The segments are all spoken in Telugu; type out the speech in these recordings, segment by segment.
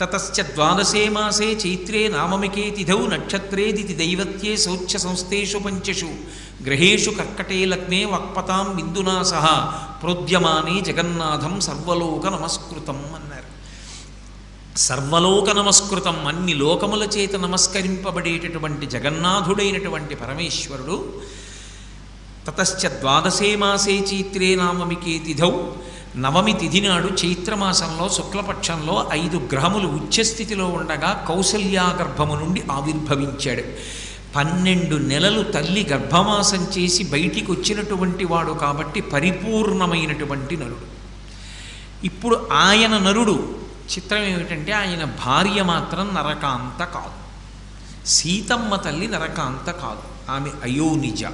తతశ్చ ద్వాదశే మాసే చైత్రే నామమికే తిథౌ నక్షత్రేదితి దైవత్యే శౌచ్య సంస్థేషు పంచషు. గ్రహేషు కర్కటే లగ్నే వక్పతాం బిందునా సహ. ప్రోద్యమానే జగన్నాథం సర్వలోక నమస్కృతం అన్నారు. సర్వలోక నమస్కృతం అన్ని లోకముల చేత నమస్కరింపబడేటటువంటి జగన్నాథుడైనటువంటి పరమేశ్వరుడు తతశ్చ ద్వాదశే మాసే చైత్రే నామమికే తిథౌ నవమి తిథి నాడు చైత్రమాసంలో శుక్లపక్షంలో ఐదు గ్రహములు ఉచ్చస్థితిలో ఉండగా కౌసల్యా గర్భము నుండి ఆవిర్భవించాడు. పన్నెండు నెలలు తల్లి గర్భమాసం చేసి బయటికి వచ్చినటువంటి వాడు కాబట్టి పరిపూర్ణమైనటువంటి నరుడు. ఇప్పుడు ఆయన నరుడు చిత్రం ఏమిటంటే ఆయన భార్య మాత్రం నరకాంత కాదు. సీతమ్మ తల్లి నరకాంత కాదు. ఆమె అయోనిజ.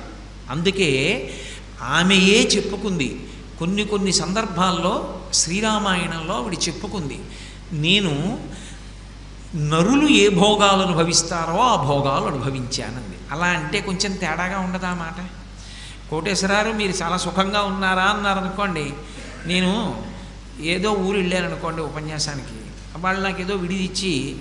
అందుకే ఆమెయే చెప్పుకుంది కొన్ని కొన్ని సందర్భాల్లో శ్రీరామాయణంలో ఆవిడ చెప్పుకుంది నేను నరులు ఏ భోగాలు అనుభవిస్తారో ఆ భోగాలు అనుభవించానంది. అలా అంటే కొంచెం తేడాగా ఉండదా మాట? కోటేశ్వరారు మీరు చాలా సుఖంగా ఉన్నారా? అన్నారనుకోండి నేను ఏదో ఊరు వెళ్ళాను అనుకోండి ఉపన్యాసానికి వాళ్ళు నాకు ఏదో విడిదిచ్చి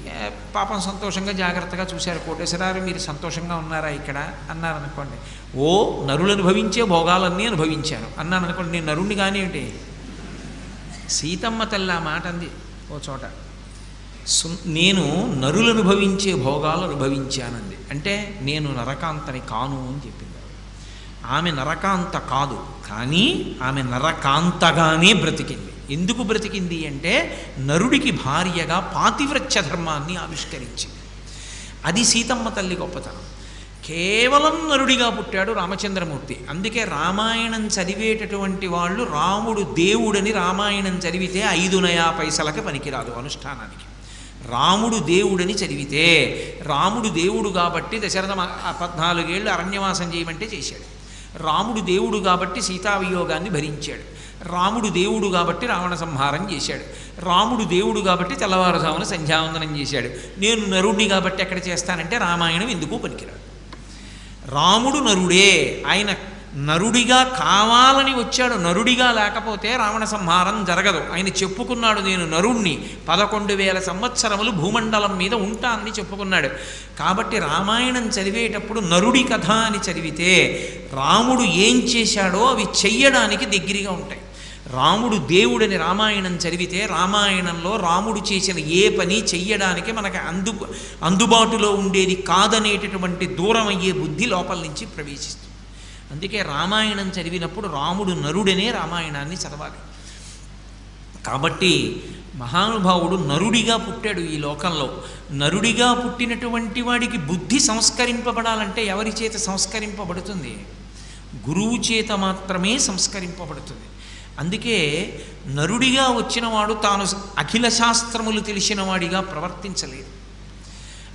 పాపం సంతోషంగా జాగ్రత్తగా చూశారు కోటేశ్వరారు మీరు సంతోషంగా ఉన్నారా ఇక్కడ? అన్నారు అనుకోండి ఓ నరులు అనుభవించే భోగాలన్నీ అనుభవించాను. అన్నాను అనుకోండి నేను నరుణ్ణి కానివ్వండి సీతమ్మ తల్లి ఆ మాట అంది. ఓ చోట. నేను నరులు అనుభవించే భోగాలు అనుభవించానంది. అంటే నేను నరకాంతని కాను అని చెప్పింది ఆమె నరకాంత కాదు కానీ ఆమె నరకాంతగానే బ్రతికింది. ఎందుకు బ్రతికింది అంటే నరుడికి భార్యగా పాతివ్రత్య ధర్మాన్ని ఆవిష్కరించింది. అది సీతమ్మ తల్లి గొప్పతనం. కేవలం నరుడిగా పుట్టాడు రామచంద్రమూర్తి. అందుకే రామాయణం చదివేటటువంటి వాళ్ళు రాముడు దేవుడని రామాయణం చదివితే ఐదు నయా పైసలకి పనికిరాదు అనుష్ఠానానికి. రాముడు దేవుడని చదివితే రాముడు దేవుడు కాబట్టి దశరథ పద్నాలుగేళ్ళు అరణ్యవాసం చేయమంటే చేశాడు. రాముడు దేవుడు కాబట్టి సీతావియోగాన్ని భరించాడు. రాముడు దేవుడు కాబట్టి రావణ సంహారం చేశాడు. రాముడు దేవుడు కాబట్టి తెల్లవారుజామున సంధ్యావందనం చేశాడు. నేను నరుడిని కాబట్టి ఎక్కడ చేస్తానంటే రామాయణం ఎందుకు పనికిరాడు రాముడు నరుడే. ఆయన నరుడిగా కావాలని వచ్చాడు. నరుడిగా లేకపోతే రావణ సంహారం జరగదు. ఆయన చెప్పుకున్నాడు నేను నరుణ్ణి. పదకొండు వేల సంవత్సరములు భూమండలం మీద ఉంటానని చెప్పుకున్నాడు. కాబట్టి రామాయణం చదివేటప్పుడు నరుడి కథ అని చదివితే రాముడు ఏం చేశాడో అవి చెయ్యడానికి దగ్గరగా ఉంటాయి. రాముడు దేవుడని రామాయణం చదివితే రామాయణంలో రాముడు చేసిన ఏ పని చెయ్యడానికి మనకి అందు అందుబాటులో ఉండేది కాదనేటటువంటి దూరం అయ్యే బుద్ధి లోపల నుంచి ప్రవేశిస్తుంది. అందుకే రామాయణం చదివినప్పుడు రాముడు నరుడనే రామాయణాన్ని చదవాలి. కాబట్టి మహానుభావుడు నరుడిగా పుట్టాడు ఈ లోకంలో. నరుడిగా పుట్టినటువంటి వాడికి బుద్ధి సంస్కరింపబడాలంటే ఎవరి చేత సంస్కరింపబడుతుంది? గురువు చేత మాత్రమే సంస్కరింపబడుతుంది. అందుకే నరుడిగా వచ్చినవాడు తాను అఖిల శాస్త్రములు తెలిసినవాడిగా ప్రవర్తించలేదు.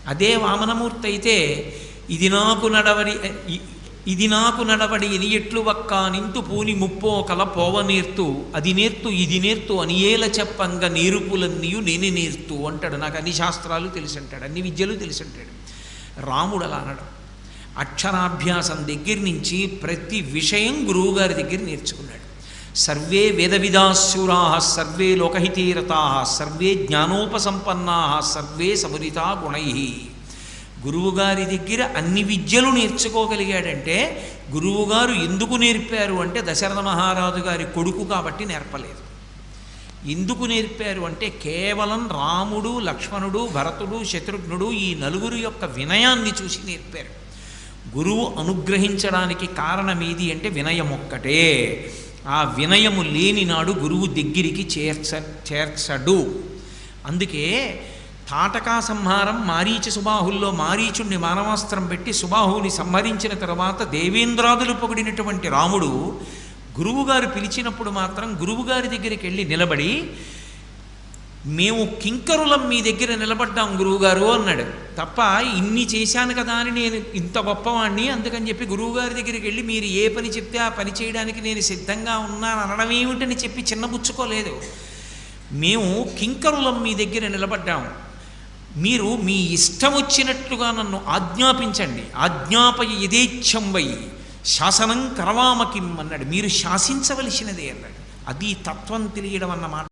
అదే వామనమూర్తి అయితే ఇది నాకు నడవడి ఇది నాకు నడవడి ఇది ఎట్లు వక్క నింతు పూని ముప్పో కల పోవ నేర్తు అది నేర్తు ఇది నేర్తు అనియేల చెప్పంగ నేరుపులన్నీయు నేనే నేర్తు అంటాడు. నాకు అన్ని శాస్త్రాలు తెలిసి అంటాడు అన్ని విద్యలు తెలిసి అంటాడు రాముడు అలా అనడం. అక్షరాభ్యాసం దగ్గర నుంచి ప్రతి విషయం గురువుగారి దగ్గర నేర్చుకున్నాడు. సర్వే వేదవిదాశూరా సర్వే లోకహితీరతా సర్వే జ్ఞానోపసంపన్నా సర్వే సమురితా గుణై. గురువుగారి దగ్గర అన్ని విద్యలు నేర్చుకోగలిగాడంటే గురువుగారు ఎందుకు నేర్పారు అంటే దశరథ మహారాజు గారి కొడుకు కాబట్టి నేర్పలేదు. ఎందుకు నేర్పారు అంటే కేవలం రాముడు లక్ష్మణుడు భరతుడు శత్రుఘ్నుడు ఈ నలుగురు యొక్క వినయాన్ని చూసి నేర్పారు. గురువు అనుగ్రహించడానికి కారణం ఏది అంటే వినయం ఒక్కటే. ఆ వినయము లేని నాడు గురువు దగ్గరికి చేర్చ చేర్చడు. అందుకే తాటకా సంహారం మారీచ సుబాహుల్లో మారీచుణ్ణి మానవాస్త్రం పెట్టి సుబాహుని సంహరించిన తర్వాత దేవేంద్రాదులు పొగిడినటువంటి రాముడు గురువుగారు పిలిచినప్పుడు మాత్రం గురువుగారి దగ్గరికి వెళ్ళి నిలబడి మేము కింకరులం మీ దగ్గర నిలబడ్డాం గురువుగారు అన్నాడు. తప్ప ఇన్ని చేశాను కదా అని నేను ఇంత గొప్పవాణ్ణి అందుకని చెప్పి గురువుగారి దగ్గరికి వెళ్ళి మీరు ఏ పని చెప్తే ఆ పని చేయడానికి నేను సిద్ధంగా ఉన్నాను అనడం ఏమిటని చెప్పి చిన్నబుచ్చుకోలేదు మేము కింకరులం మీ దగ్గర నిలబడ్డాం. మీరు మీ ఇష్టం వచ్చినట్లుగా నన్ను ఆజ్ఞాపించండి. ఆజ్ఞాపయ యథేచ్ఛం వై శాసనం కరవామకిం అన్నాడు. మీరు శాసించవలసినదే అన్నాడు. అది తత్వం తెలియడం అన్నమాట.